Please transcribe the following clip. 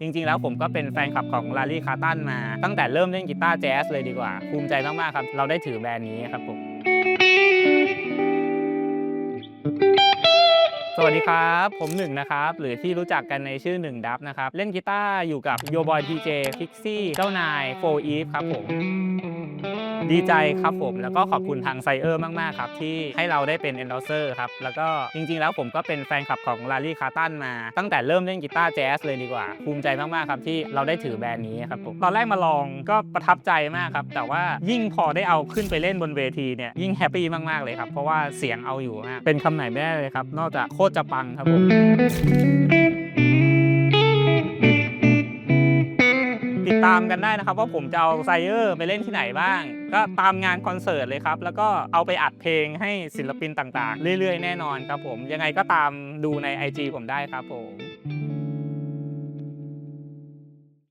จริงๆ แล้วผมก็เป็นแฟนคลับของลารีคาร์ตันมา ตั้งแต่เริ่มเล่นกีตาร์แจ๊สเลยดีกว่า ภูมิใจมาก ๆ ครับ เราได้ถือแบรนด์นี้ครับผม สวัสดีครับ ผมหนึ่งนะครับ หรือที่รู้จักกันในชื่อหนึ่งดับนะครับ เล่นกีตาร์อยู่กับโยบอยทีเจพิกซี่เจ้านายโฟอีฟครับผม ดีใจครับผม แล้วก็ขอบคุณทางไซเออร์มาก ๆ ครับ ที่ให้เราได้เป็น e n d o r s e r ครับ แล้วก็จริง ๆ แล้วผมก็เป็นแฟนคลับของลารีคาร์ตันมา ตั้งแต่เริ่มเล่นกีตาร์แจ๊สเลยดีกว่า ภูมิใจมาก ๆ ครับ ที่เราได้ถือแบรนด์นี้ครับผม ตอนแรกมาลองก็ประทับใจมากครับ แต่ว่ายิ่งพอได้เอาขึ้นไปเล่นบนเวทีเนี่ยยิ่งแฮปปี้มาก ๆ เลยครับ เพราะว่าเสียงเอาอยู่มากเป็นคำไหนไม่ได้เลยครับ นอกจากโคตรจะปังครับผม ติดตามกันได้นะครับ ว่าผมจะเอาไซเออร์ไปเล่นที่ไหนบ้าง ก็ตามงานคอนเสิร์ตเลยครับ แล้วก็เอาไปอัดเพลงให้ศิลปินต่างๆ เรื่อยๆ แน่นอนครับผมยังไงก็ตามดูใน IG ผมได้ครับผม